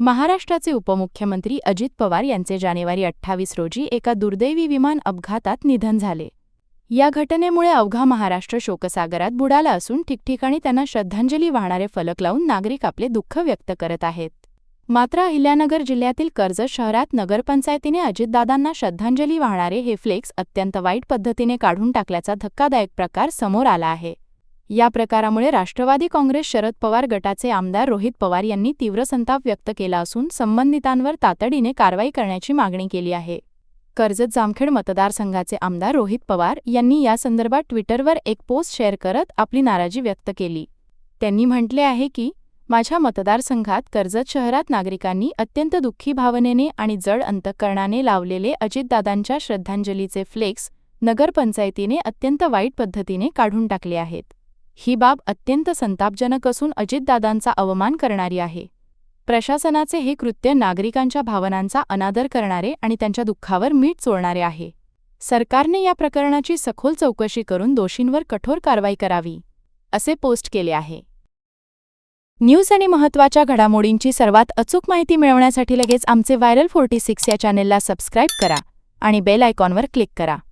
महाराष्ट्राचे उपमुख्यमंत्री अजित पवार यांचे जानेवारी अठ्ठावीस रोजी एका दुर्दैवी विमान अपघातात निधन झाले. या घटनेमुळे अवघा महाराष्ट्र शोकसागरात बुडाला असून ठिकठिकाणी त्यांना श्रद्धांजली वाहणारे फलक लावून नागरिक आपले दुःख व्यक्त करत आहेत. मात्र अहिल्यानगर जिल्ह्यातील कर्जत शहरात नगरपंचायतीने अजितदादांना श्रद्धांजली वाहणारे हे फ्लेक्स अत्यंत वाईट पद्धतीने काढून टाकल्याचा धक्कादायक प्रकार समोर आला आहे. या प्रकारामुळे राष्ट्रवादी काँग्रेस शरद पवार गटाचे आमदार रोहित पवार यांनी तीव्र संताप व्यक्त केला असून संबंधितांवर तातडीने कारवाई करण्याची मागणी केली आहे. कर्जत जामखेड मतदारसंघाचे आमदार रोहित पवार यांनी यासंदर्भात ट्विटरवर एक पोस्ट शेअर करत आपली नाराजी व्यक्त केली. त्यांनी म्हटले आहे की माझ्या मतदारसंघात कर्जत शहरात नागरिकांनी अत्यंत दुःखी भावनेने आणि जड अंतःकरणाने लावलेले अजितदादांच्या श्रद्धांजलीचे फ्लेक्स नगरपंचायतीने अत्यंत वाईट पद्धतीने काढून टाकले आहेत. ही बाब अत्यंत संतापजनक असून अजितदादांचा अवमान करणारी आहे. प्रशासनाचे हे कृत्य नागरिकांच्या भावनांचा अनादर करणारे आणि त्यांच्या दुःखावर मीठ चोळणारे आहे. सरकारने या प्रकरणाची सखोल चौकशी करून दोषींवर कठोर कारवाई करावी असे पोस्ट केले आहे. न्यूज आणि महत्त्वाच्या घडामोडींची सर्वात अचूक माहिती मिळवण्यासाठी लगेच आमचे व्हायरल फोर्टी सिक्स या चॅनेलला सबस्क्राईब करा आणि बेल आयकॉनवर क्लिक करा.